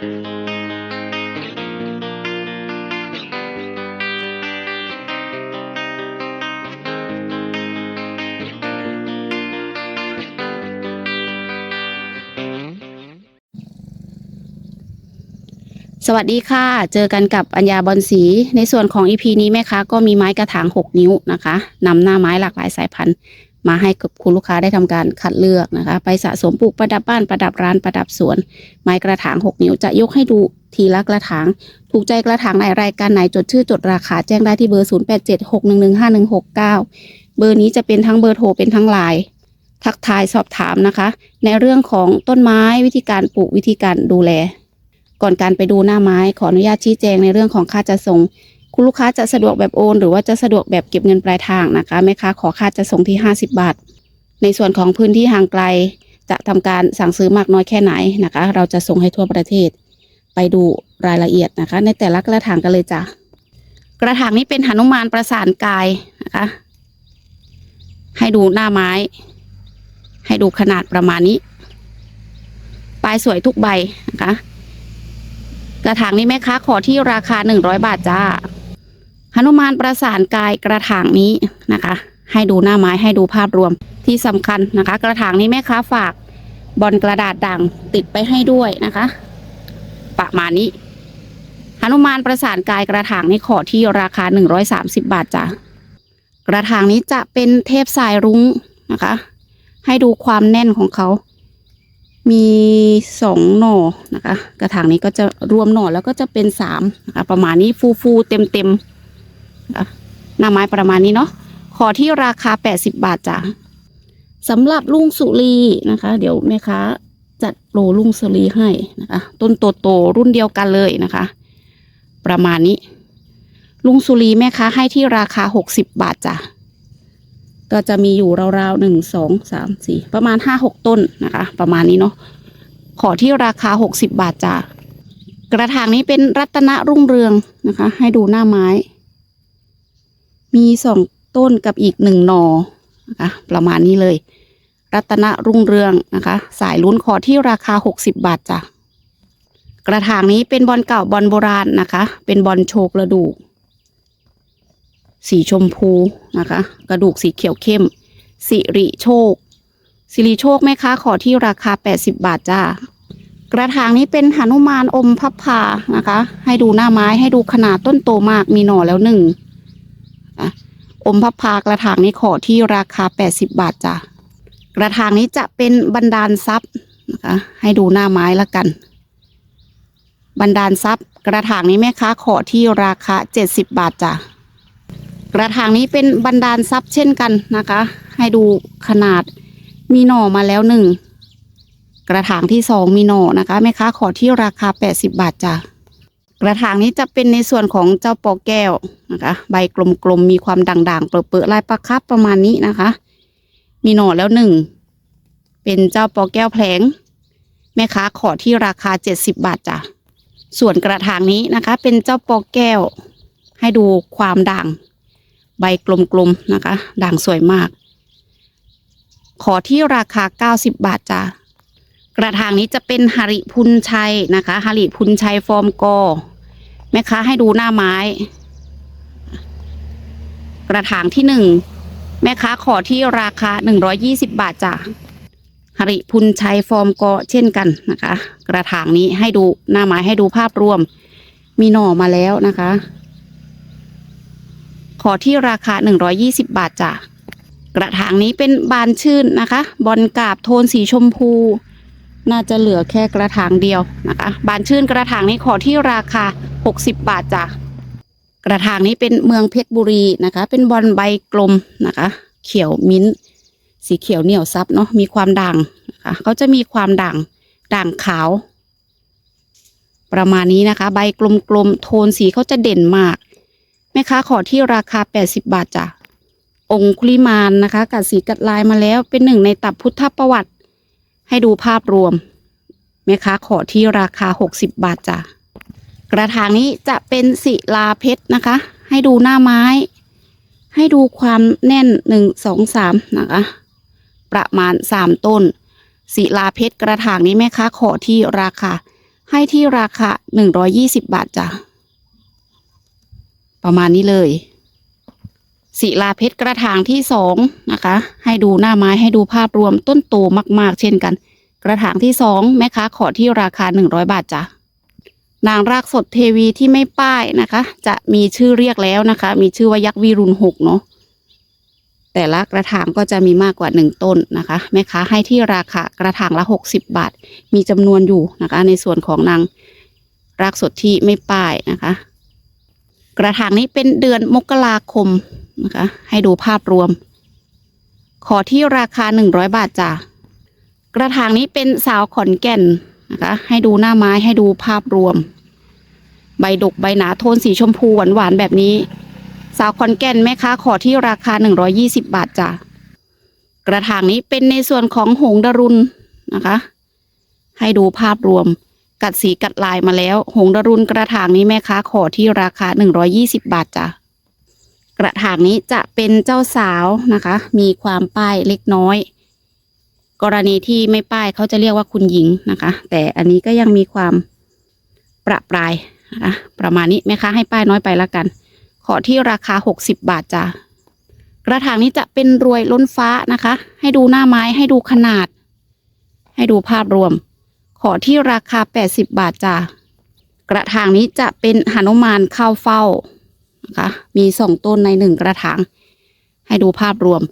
สวัสดีค่ะ เจอกันกับอัญญาบอลสี ในส่วนของ EP นี้แม่ค้าก็มีไม้กระถาง 6 นิ้วนะคะนำหน้าไม้หลากหลายสายพันธุ์ มาให้กับคุณลูกค้าได้ทำการคัดเลือกนะคะ ไปสะสมปลูกประดับบ้านประดับร้านประดับสวน ไม้กระถาง 6 นิ้วจะยกให้ดูทีละกระถาง ถูกใจกระถางไหนรายการไหนจดชื่อจดราคาแจ้งได้ที่เบอร์ 0876115169 เบอร์นี้จะเป็นทั้งเบอร์โทรเป็นทั้งไลน์ทักทายสอบถามนะคะ ในเรื่องของต้นไม้วิธีการปลูกวิธีการดูแล ก่อนการไปดูหน้าไม้ขออนุญาตชี้แจงในเรื่องของค่าจะส่ง คุณลูกค้าจะสะดวกแบบโอน หรือว่าจะสะดวกแบบเก็บเงินปลายทางนะคะแม่ค้าขอค่าจะส่งที่ 50 บาท ในส่วนของพื้นที่ห่างไกล จะทำการสั่งซื้อมากน้อยแค่ไหนนะคะ เราจะส่งให้ทั่วประเทศ ไปดูรายละเอียดนะคะ ในแต่ละกระถางกันเลยจ้ะกระถางนี้เป็นหนุมานประสานกายนะคะ ให้ดูหน้าไม้ ให้ดูขนาดประมาณนี้ปลายสวยทุกใบนะคะกระถางนี้แม่ค้าขอที่ราคาหนึ่งร้อยบาทจ้า หนุมานประสานกายกระถางนี้นะคะ ให้ดูหน้าไม้ให้ดูภาพรวมที่สำคัญนะคะ กระถางนี้แม่ค้าฝากบอลกระดาษด่างติดไปให้ด้วยนะคะ ประมาณนี้หนุมานประสานกายกระถางนี้ขอที่ราคาหนึ่งร้อยสามสิบบาทจ้ากระถางนี้จะเป็นเทพสายรุ้งนะคะ ให้ดูความแน่นของเขา มีสองหน่อนะคะ กระถางนี้ก็จะรวมหน่อแล้วก็จะเป็นสามนะคะประมาณนี้ฟูฟูเต็มเต็ม หน้าไม้ประมาณนี้เนาะขอที่ราคาแปดสิบบาทจ้ะสำหรับลุงสุรีนะคะ เดี๋ยวแม่ค้าจัดโปรลุงสุรีให้นะคะ ต้นโตโตรุ่นเดียวกันเลยนะคะ ประมาณนี้ ลุงสุรีแม่ค้าให้ที่ราคาหกสิบบาทจ้ะก็จะมีอยู่ราวๆหนึ่งสองสามสี่ประมาณห้าหกต้นนะคะ ประมาณนี้เนาะขอที่ราคาหกสิบบาทจ้ะกระถางนี้เป็นรัตนรุ่งเรืองนะคะ ให้ดูหน้าไม้ มีสองต้นกับอีกหนึ่งหนอนะคะประมาณนี้เลย รัตนรุ่งเรืองนะคะ สายลุ้นขอที่ราคาหกสิบบาทจ้ะกระถางนี้เป็นบอลเก่าบอลโบราณนะคะ เป็นบอลโชกระดูก สีชมพูนะคะ กระดูกสีเขียวเข้ม สิริโชค สิริโชคแม่ค้าขอที่ราคา 80 บาทจ้ากระถางนี้เป็นหนุมานอมพับพานะคะ ให้ดูหน้าไม้ให้ดูขนาดต้นโตมากมีหน่อแล้วหนึ่ง อมพับพากระถางนี้ขอที่ราคา 80 บาทจ้ากระถางนี้จะเป็นบันดาลทรัพย์นะคะ ให้ดูหน้าไม้ละกัน บันดาลทรัพย์ กระถางนี้แม่ค้าขอที่ราคา 70 บาทจ้ะกระถางนี้เป็นบันดาลทรัพย์เช่นกันนะคะ ให้ดูขนาดมีหน่อมาแล้วหนึ่งกระถางที่สองมีหน่อนะคะแม่ค้าขอที่ราคา 80 บาทจ้ะ กระถางนี้จะเป็นในส่วนของเจ้าปอแก้วนะคะ ใบกลมๆมีความด่างๆ เปิดๆลายประคับประมาณนี้นะคะ มีหน่อแล้วหนึ่ง เป็นเจ้าปอแก้วแผลง แม่ค้าขอที่ราคา70บาทจ้ะ ส่วนกระถางนี้นะคะ เป็นเจ้าปอแก้ว ให้ดูความด่าง ใบกลมๆนะคะ ด่างสวยมาก ขอที่ราคา90บาทจ้ะกระถางนี้จะเป็นหริพุนชัยนะคะหริพุนชัยฟอร์มกอ แม่ค้าให้ดูหน้าไม้ กระถางที่หนึ่งแม่ค้าขอที่ราคา120บาทจ้ะหริพุนชัยฟอร์มกอเช่นกันนะคะ กระถางนี้ให้ดูหน้าไม้ให้ดูภาพรวม มีหน่อมาแล้วนะคะ ขอที่ราคา120บาทจ้ะกระถางนี้เป็นบานชื่นนะคะ บอลกาบโทนสีชมพู น่าจะเหลือแค่กระถางเดียวนะคะ บานชื่นกระถางนี้ขอที่ราคา 60 บาทจ้ะกระถางนี้เป็นเมืองเพชรบุรีนะคะ เป็นบอลใบกลมนะคะ เขียวมิ้นท์สีเขียวเหนียวซับเนาะมีความด่างนะคะเขาจะมีความด่างด่างขาว ประมาณนี้นะคะ ใบกลมๆโทนสีเขาจะเด่นมากแม่ค้าขอที่ราคา 80 บาทจ้ะองคุลิมานนะคะ กัดสีกัดลายมาแล้วเป็นหนึ่งในตับพุทธประวัติ ให้ดูภาพรวมแม่ค้าขอที่ราคา 60 บาทจ้ะกระถางนี้จะเป็นศิลาเพชรนะคะ ให้ดูหน้าไม้ ให้ดูความแน่นหนึ่งสองสามนะคะ ประมาณสามต้นศิลาเพชรกระถางนี้แม่ค้าขอที่ราคา ให้ที่ราคาหนึ่งร้อยี่สิบบาทจ้ะประมาณนี้เลย ศิลาเพชรกระถางที่สองนะคะ ให้ดูหน้าไม้ให้ดูภาพรวมต้นโตมากๆ เช่นกัน กระถางที่สองแม่ค้าขอที่ราคาหนึ่งร้อยบาทจ้ะนางรากสดเทวีที่ไม่ป้ายนะคะ จะมีชื่อเรียกแล้วนะคะ มีชื่อว่ายักษ์วีรุณหกเนาะแต่ละกระถางก็จะมีมากกว่าหนึ่งต้นนะคะ แม่ค้าให้ที่ราคากระถางละหกสิบบาท มีจำนวนอยู่นะคะ ในส่วนของนางรากสดที่ไม่ป้ายนะคะ กระถางนี้เป็นเดือนมกราคม นะคะ ให้ดูภาพรวม ขอที่ราคาหนึ่งร้อยบาทจ้ะกระถางนี้เป็นสาวขอนแก่นนะคะ ให้ดูหน้าไม้ให้ดูภาพรวม ใบดกใบหนาโทนสีชมพูหวานๆแบบนี้ สาวขอนแก่นแม่ค้าขอที่ราคาหนึ่งร้อยี่สิบบาทจ้ะกระถางนี้เป็นในส่วนของหงส์ดารุณนะคะ ให้ดูภาพรวม กัดสีกัดลายมาแล้ว หงส์ดารุณกระถางนี้แม่ค้าขอที่ราคาหนึ่งร้อยี่สิบบาทจ้ะ กระถางนี้จะเป็นเจ้าสาวนะคะ มีความป้ายเล็กน้อย กรณีที่ไม่ป้ายเขาจะเรียกว่าคุณหญิงนะคะ แต่อันนี้ก็ยังมีความประปรายนะะประมาณนี้แม่ค้าให้ป้ายน้อยไปละกัน ขอที่ราคาหกสิบบาทจ้ะกระถางนี้จะเป็นรวยล้นฟ้านะคะ ให้ดูหน้าไม้ให้ดูขนาด ให้ดูภาพรวม ขอที่ราคาแปดสิบบาทจ้ะกระถางนี้จะเป็นหนุมานเข้าเฝ้า นะคะมีสองต้นในหนึ่งกระถาง ให้ดูภาพรวม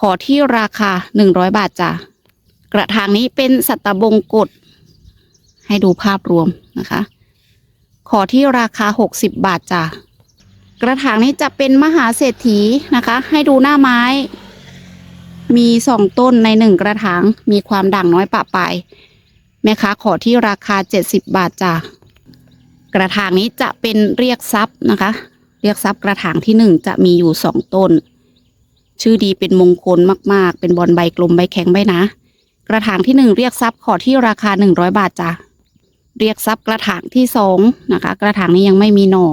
ขอที่ราคาหนึ่งร้อยบาทจ้ะกระถางนี้เป็นสัตบงกฎให้ดูภาพรวมนะคะ ขอที่ราคาหกสิบบาทจ้ะกระถางนี้จะเป็นมหาเศรษฐีนะคะ ให้ดูหน้าไม้ มีสองต้นในหนึ่งกระถาง มีความด่างน้อยปะปลายแม่ค้าขอที่ราคาเจ็ดสิบบาทจ้ะกระถางนี้จะเป็นเรียกทรัพย์นะคะ เรียกทรัพย์กระถางที่หนึ่งจะมีอยู่สองต้น ชื่อดีเป็นมงคลมาก ๆ เป็นบอลใบกลมใบแข็งใบนะ กระถางที่หนึ่งเรียกทรัพย์ขอที่ราคาหนึ่งร้อยบาทจ้ะเรียกทรัพย์กระถางที่สองนะคะ กระถางนี้ยังไม่มีหน่อ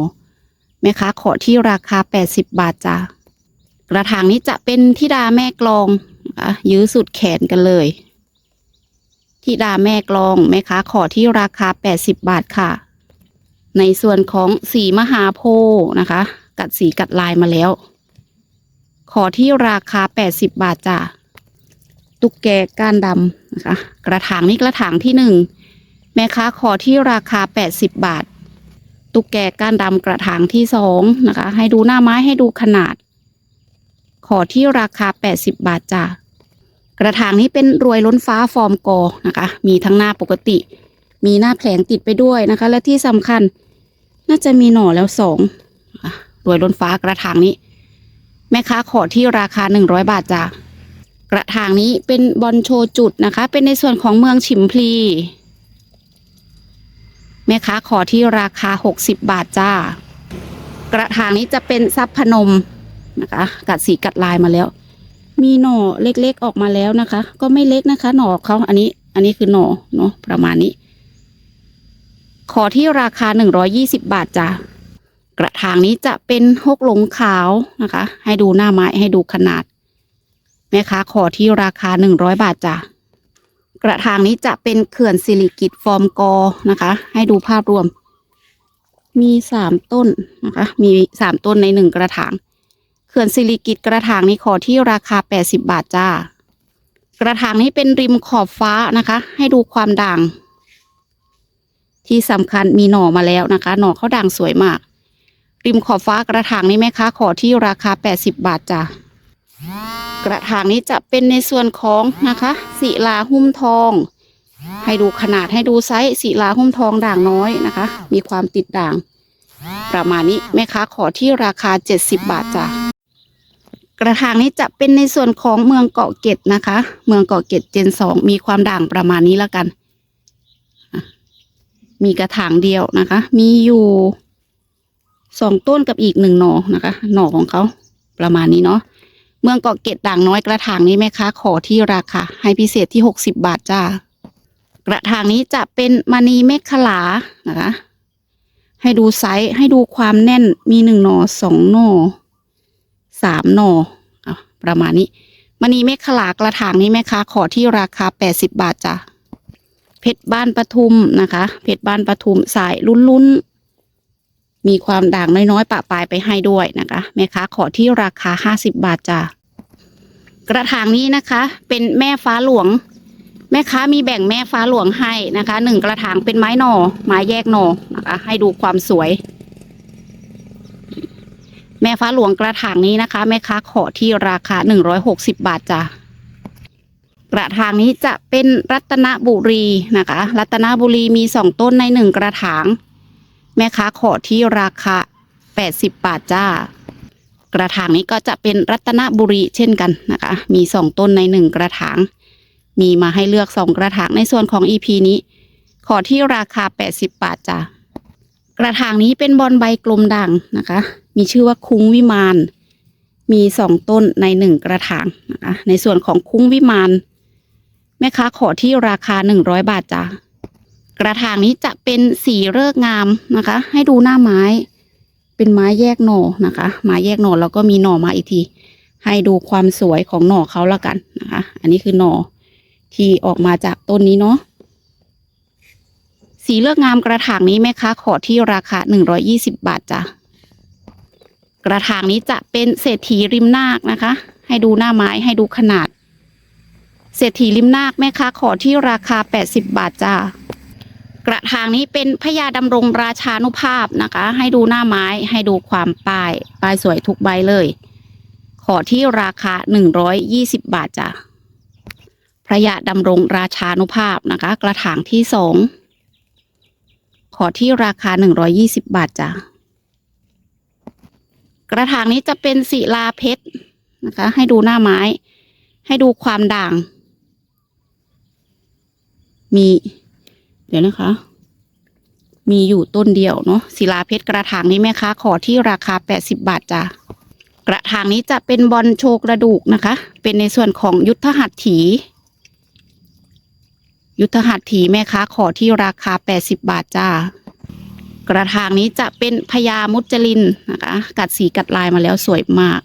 แม่ค้าขอที่ราคา80บบาทจ้ะกระถางนี้จะเป็นทิดาแม่กลองนะคะยื้อสุดแขนกันเลยทิดาแม่กลองแม่ค้าขอที่ราคา80บาทค่ะ ในส่วนของสีมหาโพธิ์นะคะ กัดสีกัดลายมาแล้ว ขอที่ราคา 80 บาทจ้ะตุ๊กแกก้านดำนะคะ กระถางนี้กระถางที่หนึ่งแม่ค้าขอที่ราคา 80 บาท ตุ๊กแกก้านดำกระถางที่สองนะคะ ให้ดูหน้าไม้ให้ดูขนาด ขอที่ราคา 80 บาทจ้ะกระถางนี้เป็นรวยล้นฟ้าฟอร์มกอนะคะ มีทั้งหน้าปกติ มีหน้าแผลงติดไปด้วยนะคะ และที่สำคัญน่าจะมีหน่อแล้วสองรวยล้นฟ้ากระถางนี้ แม่ค้าขอที่ราคา100บาทจ้ะกระถางนี้เป็นบอลโชว์จุดนะคะ เป็นในส่วนของเมืองฉิมพลี แม่ค้าขอที่ราคา60บาทจ้า กระถางนี้จะเป็นซับพนมนะคะ กัดสีกัดลายมาแล้ว มีหน่อเล็กๆออกมาแล้วนะคะ ก็ไม่เล็กนะคะ หน่อเขาอันนี้ อันนี้คือหน่อเนาะประมาณนี้ ขอที่ราคา 120 บาทจ้ะกระถางนี้จะเป็นฮกหลงขาวนะคะ ให้ดูหน้าไม้ให้ดูขนาดแม่ค้าขอที่ราคา 100 บาทจ้ะกระถางนี้จะเป็นเขื่อนสิริกิตฟอร์มกอนะคะ ให้ดูภาพรวม มีสามต้นนะคะ มีสามต้นในหนึ่งกระถางเขื่อนสิริกิตกระถางนี้ขอที่ราคาแปดสิบาทจ้า กระถางนี้เป็นริมขอบฟ้านะคะ ให้ดูความด่าง ที่สำคัญมีหน่อมาแล้วนะคะ หน่อเขาด่างสวยมาก ริมขอบฟ้ากระถางนี้แม่ค้าขอที่ราคาแปดสิบาทจ้ากระถางนี้จะเป็นในส่วนของนะคะศิลาหุ้มทอง ให้ดูขนาดให้ดูไซส์ศิลาหุ้มทองด่างน้อยนะคะ มีความติดด่าง ประมาณนี้แม่ค้าขอที่ราคา 70 บาทจ้ะกระถางนี้จะเป็นในส่วนของเมืองเกาะเกร็ดนะคะ เมืองเกาะเกร็ดเจนสองมีความด่างประมาณนี้แล้วกัน มีกระถางเดียวนะคะ มีอยู่สองต้นกับอีกหนึ่งหนอนะคะ หนอของเขาประมาณนี้เนาะเมืองเกาะเกร็ดด่างน้อยกระถางนี้แม่ค้าขอที่ราคาให้พิเศษที่หกสิบบาทจ้ากระถางนี้จะเป็นมณีเมฆขลานะคะ ให้ดูไซส์ให้ดูความแน่นมีหนึ่งหนอสองหนอสามหนออะประมาณนี้มณีเมฆขลากระถางนี้แม่ค้าขอที่ราคาแปดสิบบาทจ้ะ เพชรบ้านปทุมนะคะ เพชรบ้านปทุมสายลุ้นๆ มีความด่างน้อยๆปะปลายไปให้ด้วยนะคะแม่ค้าขอที่ราคาห้าสิบบาทจ้ะกระถางนี้นะคะ เป็นแม่ฟ้าหลวง แม่ค้ามีแบ่งแม่ฟ้าหลวงให้นะคะหนึ่งกระถางเป็นไม้หน่อไม้แยกหน่อนะคะ ให้ดูความสวย แม่ฟ้าหลวงกระถางนี้นะคะ แม่ค้าขอที่ราคาหนึ่งร้อยหกสิบบาทจ้ะ กระถางนี้จะเป็นรัตนบุรีนะคะ รัตนบุรีมีสองต้นในหนึ่งกระถาง แม่ค้าขอที่ราคาแปดสิบบาทจ้า กระถางนี้ก็จะเป็นรัตนบุรีเช่นกันนะคะ มีสองต้นในหนึ่งกระถาง มีมาให้เลือกสองกระถางในส่วนของ EP นี้ ขอที่ราคาแปดสิบบาทจ้ากระถางนี้เป็นบอลใบกลมด่างนะคะ มีชื่อว่าคุ้งวิมาน มีสองต้นในหนึ่งกระถางนะคะ ในส่วนของคุ้งวิมาน แม่ค้าขอที่ราคาหนึ่งร้อยบาทจ้ะกระถางนี้จะเป็นสีเลิกงามนะคะ ให้ดูหน้าไม้ เป็นไม้แยกหน่อนะคะไม้แยกหน่อแล้วก็มีหน่อมาอีกที ให้ดูความสวยของหน่อเขาละกันนะคะ อันนี้คือหน่อที่ออกมาจากต้นนี้เนาะสีเลือกงามกระถางนี้แม่ค้าขอที่ราคาหนึ่งร้อยี่สิบบาทจ้ะ กระถางนี้จะเป็นเศรษฐีริมนาคนะคะ ให้ดูหน้าไม้ให้ดูขนาด เศรษฐีริมนาคแม่ค้าขอที่ราคา 80 บาทจ้ากระถางนี้เป็นพญาดำรงราชานุภาพนะคะ ให้ดูหน้าไม้ให้ดูความป้ายป้ายสวยทุกใบเลย ขอที่ราคา 120 บาทจ้ะพระยาดำรงราชานุภาพนะคะ กระถางที่สองขอที่ราคา 120 บาทจ้ะกระถางนี้จะเป็นศิลาเพชรนะคะ ให้ดูหน้าไม้ ให้ดูความด่าง มี เดี๋ยวนะคะ มีอยู่ต้นเดียวเนาะศิลาเพชรกระถางนี้แม่ค้าขอที่ราคา80บาทจ้ะกระถางนี้จะเป็นบอลโชกระดูกนะคะ เป็นในส่วนของยุทธหัตถี ยุทธหัตถีแม่ค้าขอที่ราคา80บาทจ้ากระถางนี้จะเป็นพญามุจลินนะคะ กัดสีกัดลายมาแล้วสวยมาก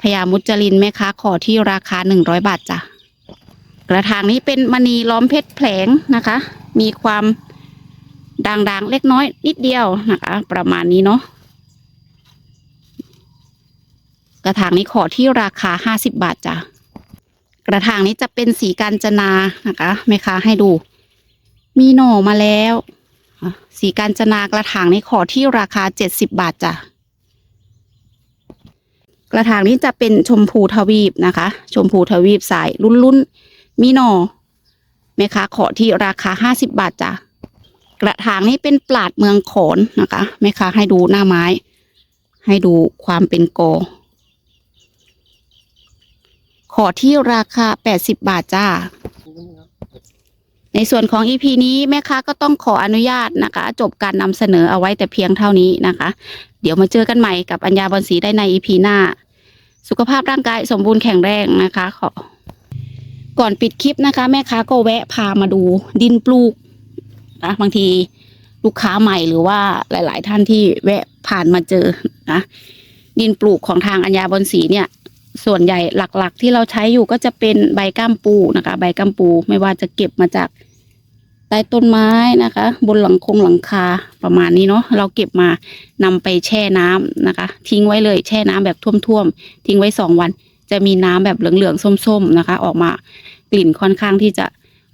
พญามุจลินแม่ค้าขอที่ราคา100บาทจ้ะ กระถางนี้เป็นมณีล้อมเพชรแผลงนะคะ มีความด่างๆเล็กน้อยนิดเดียวนะคะ ประมาณนี้เนาะกระถางนี้ขอที่ราคาห้าสิบบาทจ้ะกระถางนี้จะเป็นสีกาญจนานะคะแม่ค้าให้ดู มีหน่อมาแล้วสีกาญจนากระถางนี้ขอที่ราคาเจ็ดสิบบาทจ้ะกระถางนี้จะเป็นชมพูทวีปนะคะ ชมพูทวีปสายลุ้นๆ มีหนอแม่ค้าขอที่ราคาห้าสิบบาทจ้ะกระถางนี้เป็นปลาดเมืองโขนนะคะแม่ค้าให้ดูหน้าไม้ ให้ดูความเป็นโกอ ขอที่ราคา80บบาทจ้า ในส่วนของ EP นี้แม่ค้าก็ต้องขออนุญาตนะคะ จบการนำเสนอเอาไว้แต่เพียงเท่านี้นะคะ เดี๋ยวมาเจอกันใหม่กับอัญญาบอลสีได้ใน EP หน้า สุขภาพร่างกายสมบูรณ์แข็งแรงนะคะขอ ก่อนปิดคลิปนะคะ แม่ค้าก็แวะพามาดูดินปลูกนะบางทีลูกค้าใหม่หรือว่าหลาย ๆ ท่านที่แวะผ่านมาเจอนะดินปลูกของทางอัญญาบอลสีเนี่ย ส่วนใหญ่หลักๆ ที่เราใช้อยู่ก็จะเป็นใบก้ามปูนะคะ ใบก้ามปูไม่ว่าจะเก็บมาจากใต้ต้นไม้นะคะ บนหลังคงหลังคาประมาณนี้เนาะเราเก็บมานำไปแช่น้ำนะคะ ทิ้งไว้เลยแช่น้ำแบบท่วมๆทิ้งไว้สองวัน จะมีน้ำแบบเหลืองๆส้มๆนะคะ ออกมากลิ่นค่อนข้างที่จะ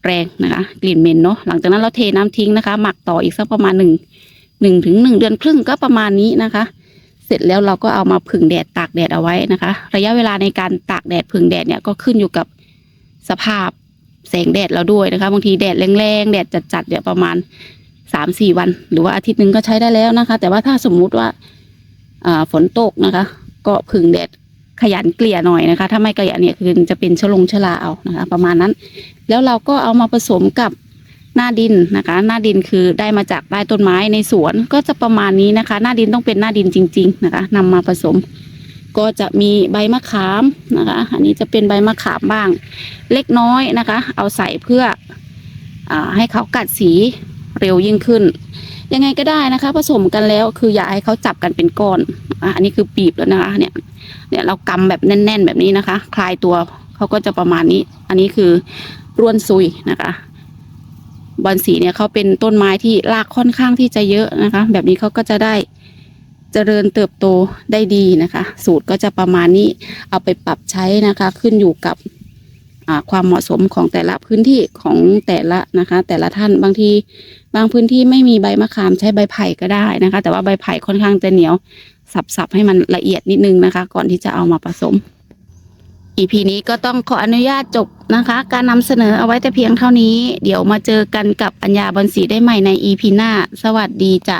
แรงนะคะ กลิ่นเหม็นเนาะหลังจากนั้นเราเทน้ำทิ้งนะคะ หมักต่ออีกสักประมาณหนึ่งหนึ่งถึงหนึ่งเดือนครึ่งก็ประมาณนี้นะคะ เสร็จแล้วเราก็เอามาผึ่งแดดตากแดดเอาไว้นะคะ ระยะเวลาในการตากแดดผึ่งแดดเนี่ยก็ขึ้นอยู่กับสภาพแสงแดดเราด้วยนะคะบางทีแดดแรงๆแดดจัดๆเนี่ยประมาณสามสี่วัน หรือว่าอาทิตย์หนึ่งก็ใช้ได้แล้วนะคะ แต่ว่าถ้าสมมุติว่าอ่าฝนตกนะคะ ก็ผึ่งแดด ขยันเกลี่ยหน่อยนะคะ ถ้าไม่เกลี่ยเนี่ยคือจะเป็นชะลงชะลาเอานะคะ ประมาณนั้น แล้วเราก็เอามาผสมกับหน้าดินนะคะ หน้าดินคือได้มาจากใต้ต้นไม้ในสวนก็จะประมาณนี้นะคะ หน้าดินต้องเป็นหน้าดินจริง ๆ นะคะนำมาผสม ก็จะมีใบมะขามนะคะ อันนี้จะเป็นใบมะขามบ้าง เล็กน้อยนะคะ เอาใส่เพื่ออให้เขากัดสีเร็วยิ่งขึ้น ยังไงก็ได้นะคะ ผสมกันแล้วคืออย่าให้เขาจับกันเป็นก้อนอะอันนี้คือปีบแล้วนะคะ เนี่ย เนี่ยเรากำแบบแน่น ๆ แบบนี้นะคะ คลายตัวเขาก็จะประมาณนี้ อันนี้คือร่วนซุยนะคะบอนสีเนี่ยเขาเป็นต้นไม้ที่รากค่อนข้างที่จะเยอะนะคะ แบบนี้เขาก็จะได้เจริญเติบโตได้ดีนะคะ สูตรก็จะประมาณนี้เอาไปปรับใช้นะคะ ขึ้นอยู่กับความเหมาะสมของแต่ละพื้นที่ของแต่ละนะคะ แต่ละท่านบางที บางพื้นที่ไม่มีใบมะขามใช้ใบไผ่ก็ได้นะคะ แต่ว่าใบไผ่ค่อนข้างจะเหนียว สับๆให้มันละเอียดนิดนึงนะคะ ก่อนที่จะเอามาผสม EP นี้ก็ต้องขออนุญาตจบนะคะ การนำเสนอเอาไว้แต่เพียงเท่านี้ เดี๋ยวมาเจอกันกับอัญญาบอนสีได้ใหม่ใน EP หน้า สวัสดีจ้ะ